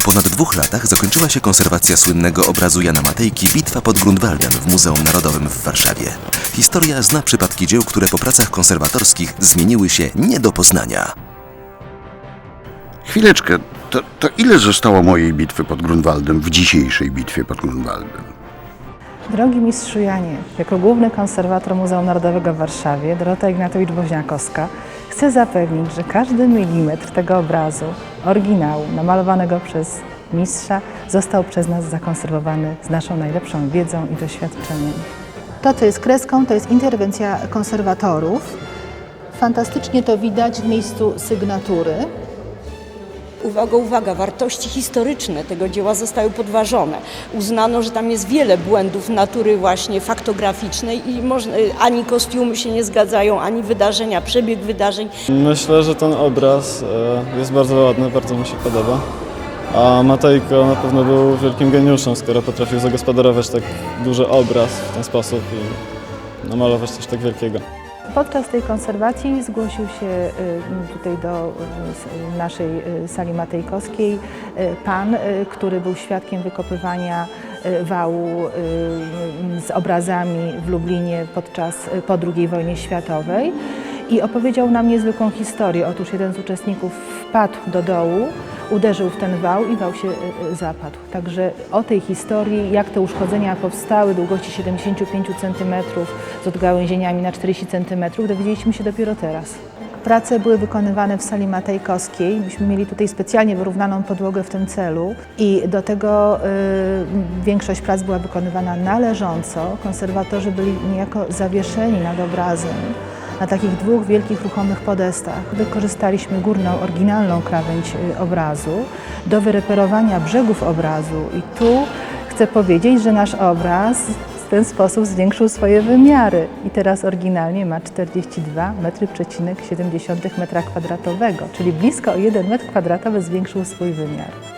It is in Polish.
ponad dwóch latach zakończyła się konserwacja słynnego obrazu Jana Matejki Bitwa pod Grunwaldem w Muzeum Narodowym w Warszawie. Historia zna przypadki dzieł, które po pracach konserwatorskich zmieniły się nie do poznania. Chwileczkę, to, to ile zostało mojej bitwy pod Grunwaldem w dzisiejszej bitwie pod Grunwaldem? Drogi mistrzu Janie, jako główny konserwator Muzeum Narodowego w Warszawie, Dorota Ignatowicz-Woźniakowska, chcę zapewnić, że każdy milimetr tego obrazu, oryginału, namalowanego przez mistrza, został przez nas zakonserwowany z naszą najlepszą wiedzą i doświadczeniem. To, co jest kreską, to jest interwencja konserwatorów. Fantastycznie to widać w miejscu sygnatury. Uwaga, uwaga, wartości historyczne tego dzieła zostały podważone. Uznano, że tam jest wiele błędów natury właśnie faktograficznej i można, ani kostiumy się nie zgadzają, ani wydarzenia, przebieg wydarzeń. Myślę, że ten obraz e, jest bardzo ładny, bardzo mi się podoba. A Matejko na pewno był wielkim geniuszem, skoro potrafił zagospodarować tak duży obraz w ten sposób i namalować coś tak wielkiego. Podczas tej konserwacji zgłosił się y, tutaj do y, naszej y, sali matejkowskiej pan, który był świadkiem wykopywania wału z obrazami w Lublinie podczas po II wojnie światowej i opowiedział nam niezwykłą historię. Otóż jeden z uczestników wpadł do dołu, uderzył w ten wał i wał się y, y, zapadł. Także o tej historii, jak te uszkodzenia powstały, długości 75 cm z odgałęzieniami na 40 cm, dowiedzieliśmy się dopiero teraz. Prace były wykonywane w sali matejkowskiej. Myśmy mieli tutaj specjalnie wyrównaną podłogę w tym celu i do tego y, większość prac była wykonywana należąco. Konserwatorzy byli niejako zawieszeni nad obrazem na takich dwóch wielkich ruchomych podestach. Wykorzystaliśmy górną, oryginalną krawędź y, obrazu do wyreperowania brzegów obrazu i tu chcę powiedzieć, że nasz obraz w ten sposób zwiększył swoje wymiary i teraz oryginalnie ma 42 m,70 m2, czyli blisko o 1 m2 zwiększył swój wymiar.